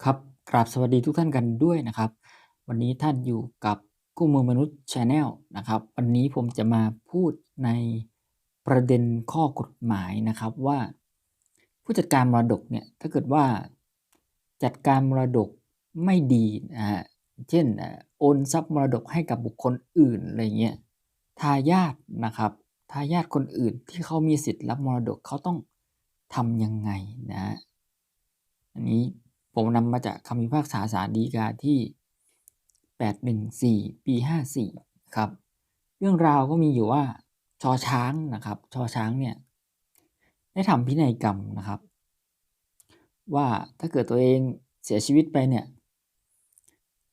ครับกราบสวัสดีทุกท่านกันด้วยนะครับ วันนี้ท่านอยู่กับกู้มือมนุษย์ชาแนลนะครับ วันนี้ผมจะมาพูดในประเด็นข้อกฎหมายนะครับว่า ผู้จัดการมรดกเนี่ยถ้าเกิดว่าจัดการมรดกไม่ดีนะฮะเช่นโอนทรัพย์มรดกให้กับบุคคลอื่นอะไรเงี้ยทายาทนะครับทายาทคนอื่นที่เขามีสิทธิ์รับมรดกเขาต้องทำยังไงนะฮะอันนี้ ผมนำมาจากคำพิพากษาศาลฎีกาที่ 814 ปี 54 ครับ เรื่องราวก็มีอยู่ว่าชอช้างนะครับชอช้างเนี่ยได้ทำพินัยกรรมนะครับ ว่าถ้าเกิดตัวเองเสียชีวิตไปเนี่ย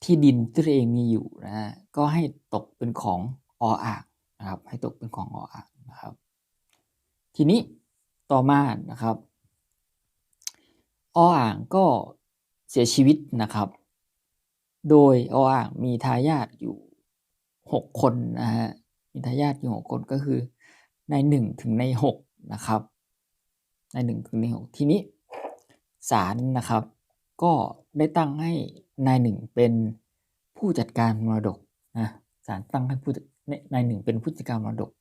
ที่ดินที่ตัวเองมีอยู่นะฮะก็ให้ตกเป็นของออ่างนะครับ ให้ตกเป็นของออ่างนะครับ ทีนี้ต่อมานะครับออ่างก็ เสียชีวิตนะครับ โดยออ่างมีทายาทอยู่ 6 คนนะฮะ มีทายาทอยู่6คนก็คือใน1ถึงใน6นะครับใน1ถึงใน6ทีนี้ศาลนะครับ ก็ได้ตั้งให้นายหนึ่งเป็นผู้จัดการมรดกนะศาลตั้งให้ผู้นายหนึ่งเป็นผู้จัดการมรดก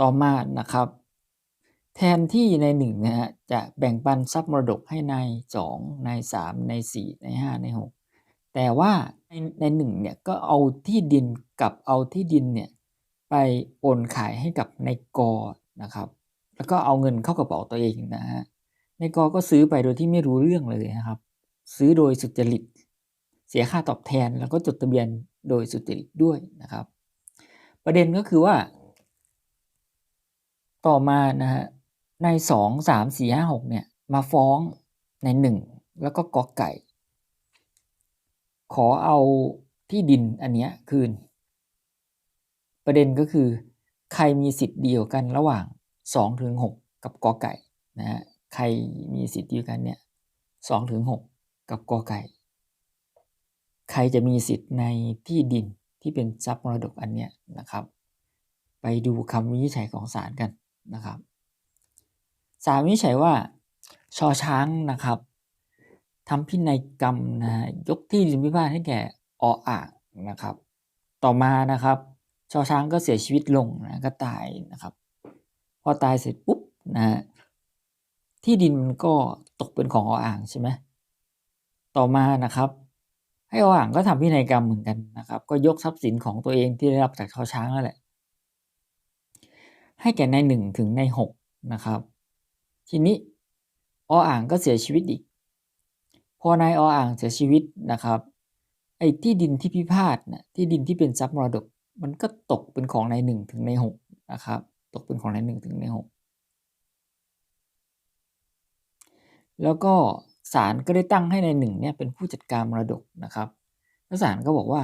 ต่อมานะครับ แทนที่ในหนึ่งนะฮะจะแบ่งปันทรัพย์มรดกให้ในสองในสามในสี่ในห้าในหกแต่ว่าในในหนึ่งเนี่ยก็เอาที่ดินกับเอาที่ดินเนี่ยไปโอนขายให้กับในกอนะครับ แล้วก็เอาเงินเข้ากระเป๋าตัวเองนะฮะในกอก็ซื้อไปโดยที่ไม่รู้เรื่องเลยนะครับ ซื้อโดยสุจริต เสียค่าตอบแทนแล้วก็จดทะเบียนโดยสุจริตด้วยนะครับ ประเด็นก็คือว่า ต่อมานะฮะ ในสองสามสี่ห้าหกเนี่ยมาฟ้องในหนึ่งแล้วก็กอไก่ ขอเอาที่ดินอันเนี้ยคืน ประเด็นก็คือ ใครมีสิทธิ์เดียวกันระหว่างสองถึงหกกับกอไก่นะฮะใครมีสิทธิ์เดียวกันเนี่ยสองถึงหกกับกอไก่ ใครจะมีสิทธิ์ในที่ดินที่เป็นทรัพย์มรดกอันเนี้ยนะครับ ไปดูคำวินิจฉัยของศาลกันนะครับ ศาลวินิจฉัยว่าชอช้างนะครับทำพินัยกรรมนะฮะยกที่ดินพิพาทให้แก่ออ่างนะครับ ต่อมานะครับ ชอช้างก็เสียชีวิตลงนะก็ตายนะครับ พอตายเสร็จปุ๊บนะฮะที่ดินมันก็ตกเป็นของออ่างใช่ไหมต่อมานะครับ ให้ออ่างก็ทำพินัยกรรมเหมือนกันนะครับ ก็ยกทรัพย์สินของตัวเองที่ได้รับจากชอช้างนั่นแหละ ให้แก่ในหนึ่งถึงในหกนะครับ ทีนี้ออ่างก็เสียชีวิตอีก พอนายออ่างเสียชีวิตนะครับ ไอ้ที่ดินที่พิพาทนะที่ดินที่เป็นทรัพย์มรดก มันก็ตกเป็นของในหนึ่งถึงในหกนะครับ ตกเป็นของในหนึ่งถึงในหกแล้วก็ศาลก็ได้ตั้งให้ในหนึ่งเนี่ยเป็นผู้จัดการมรดกนะครับ แล้วศาลก็บอกว่า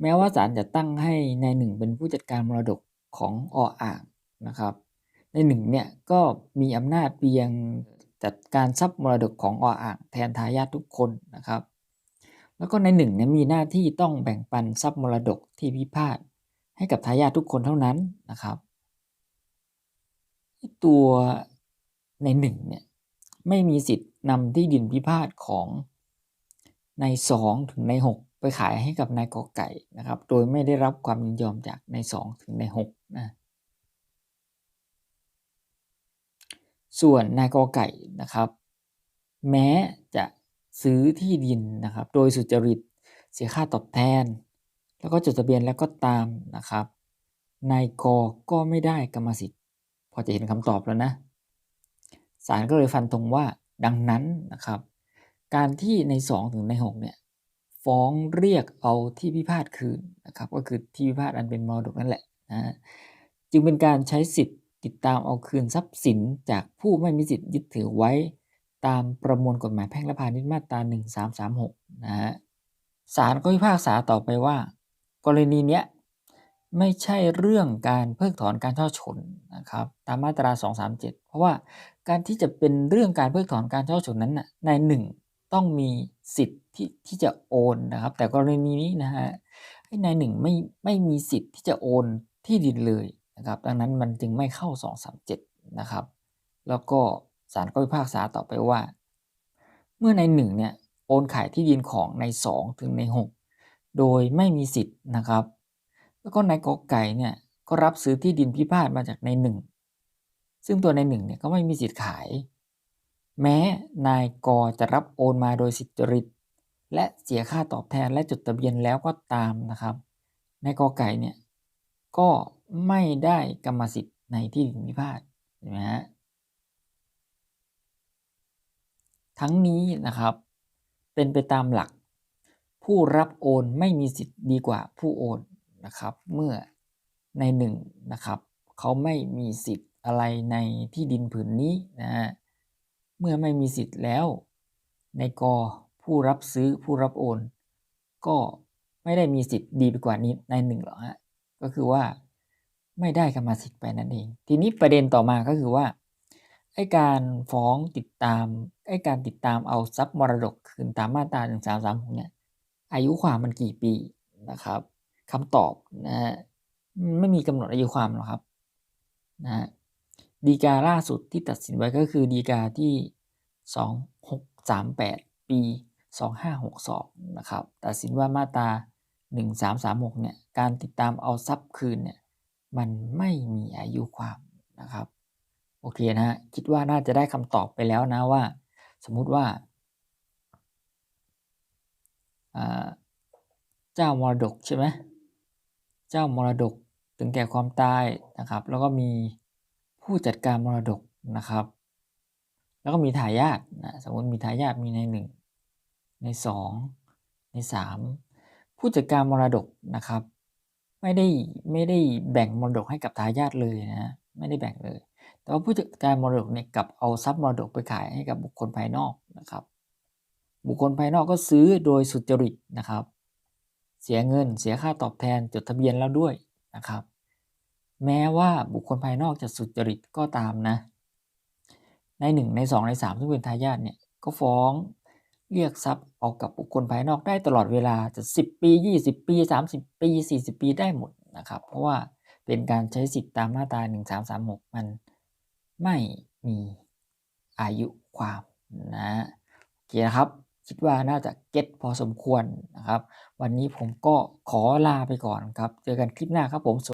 แม้ว่าศาลจะตั้งให้ในหนึ่งเป็นผู้จัดการมรดกของออ่างนะครับ ในหนึ่งเนี่ยก็มีอำนาจเพียงจัดการทรัพย์มรดกของออ่างแทนทายาททุกคนนะครับ แล้วก็ในหนึ่งเนี่ยมีหน้าที่ต้องแบ่งปันทรัพย์มรดกที่พิพาทให้กับทายาททุกคนเท่านั้นนะครับตัวในหนึ่งเนี่ยไม่มีสิทธิ์นำที่ดินพิพาทของในสองถึงในหกไปขายให้กับนายกอไก่นะครับ โดยไม่ได้รับความยินยอมจากในสองถึงในหกนะ ส่วนนายกอไก่นะครับ แม้จะซื้อที่ดินนะครับ โดยสุจริตเสียค่าตอบแทน แล้วก็จดทะเบียนแล้วก็ตามนะครับนายกก็ไม่ได้กรรมสิทธิ์ พอจะเห็นคำตอบแล้วนะศาลก็เลยฟันธงว่าดังนั้นนะครับ การที่ใน 2 ถึงใน6เนี่ยฟ้องเรียกเอาที่พิพาทคืนนะครับ ก็คือที่พิพาทอันเป็นมรดกนั่นแหละนะจึงเป็นการใช้สิทธิ์ ติดตามเอาคืนทรัพย์สินจากผู้ไม่มีสิทธิ์ยึดถือไว้ ตามประมวลกฎหมายแพ่งและพาณิชย์มาตรา 1336 นะฮะศาลก็พิพากษาต่อไปว่า กรณีเนี้ยไม่ใช่เรื่องการเพิกถอนการช่อชนนะครับตามมาตรา 237 เพราะว่าการที่จะเป็นเรื่องการเพิกถอนการช่อชนนั้นนะนายหนึ่งต้องมีสิทธิ์ที่ที่จะโอนนะครับ แต่กรณีนี้นะฮะให้นายหนึ่งไม่ไม่มีสิทธิ์ที่จะโอนที่ดินเลย นะครับดังนั้นมันจึงไม่เข้า 237 นะครับ แล้วก็ศาลก็พิพากษาต่อไปว่า เมื่อนหนึ่งเนี่ยโอนขายที่ดินของใน 2 ถึงใน 6 โดยไม่มีสิทธิ์นะครับ แล้วก็นายกอไก่เนี่ยก็รับซื้อที่ดินพิพาทมาจากใน 1 ซึ่งตัวใน1เนี่ยก็ไม่มีสิทธิ์ขาย แม้นายกอจะรับโอนมาโดยสุจริต และเสียค่าตอบแทนและจดทะเบียนแล้วก็ตามนะครับ นายกอไก่เนี่ยก็ ไม่ได้กรรมสิทธิ์ในที่ดินพิพาทเห็นไหมฮะทั้งนี้นะครับ เป็นไปตามหลัก ผู้รับโอนไม่มีสิทธิ์ดีกว่าผู้โอนนะครับ เมื่อในหนึ่งนะครับเขาไม่มีสิทธิ์อะไรในที่ดินผืนนี้นะฮะเมื่อไม่มีสิทธิ์แล้ว ในกอผู้รับซื้อผู้รับโอน ก็ไม่ได้มีสิทธิ์ดีไปกว่านี้ในหนึ่งหรอกฮะก็คือว่า ไม่ได้กรรมสิทธิ์ไปนั่นเอง ทีนี้ประเด็นต่อมาก็คือว่าไอ้การฟ้องติดตามไอ้การติดตามเอาทรัพย์มรดกคืนตามมาตราหนึ่งสามสามหกเนี่ยอายุความมันกี่ปีนะครับคำตอบนะฮะไม่มีกำหนดอายุความหรอกครับนะฮะดีกาล่าสุดที่ตัดสินไว้ก็คือดีกาที่สองหกสามแปดปีสองห้าหกสองนะครับตัดสินว่ามาตราหนึ่งสามสามหกเนี่ยการติดตามเอาทรัพย์คืนเนี่ย มันไม่มีอายุความนะครับ โอเคนะฮะคิดว่าน่าจะได้คำตอบไปแล้วนะว่า สมมุติว่าเจ้ามรดกใช่ไหมเจ้ามรดกถึงแก่ความตายนะครับ แล้วก็มีผู้จัดการมรดกนะครับ แล้วก็มีทายาทนะสมมติมีทายาทมีในหนึ่งในสองในสามผู้จัดการมรดกนะครับ ไม่ได้ไม่ได้แบ่งมรดกให้กับทายาทเลยนะไม่ได้แบ่งเลย แต่ว่าผู้จัดการมรดกเนี่ยกับเอาทรัพย์มรดกไปขายให้กับบุคคลภายนอกนะครับ บุคคลภายนอกก็ซื้อโดยสุจริตนะครับ เสียเงินเสียค่าตอบแทนจดทะเบียนแล้วด้วยนะครับ แม้ว่าบุคคลภายนอกจะสุจริตก็ตามนะ ในหนึ่งในสองในสามซึ่งเป็นทายาทเนี่ยก็ฟ้อง เรียกทรัพย์ออกกับบุคคลภายนอกได้ตลอดเวลาจะ 10 ปี 20 ปี 30 ปี 40 ปีได้หมดนะครับ เพราะว่าเป็นการใช้สิทธิตามมาตรา 1336 มันไม่มีอายุความนะโอเคนะครับ คิดว่าน่าจะเก็ตพอสมควรนะครับ วันนี้ผมก็ขอลาไปก่อนครับ เจอกันคลิปหน้าครับผม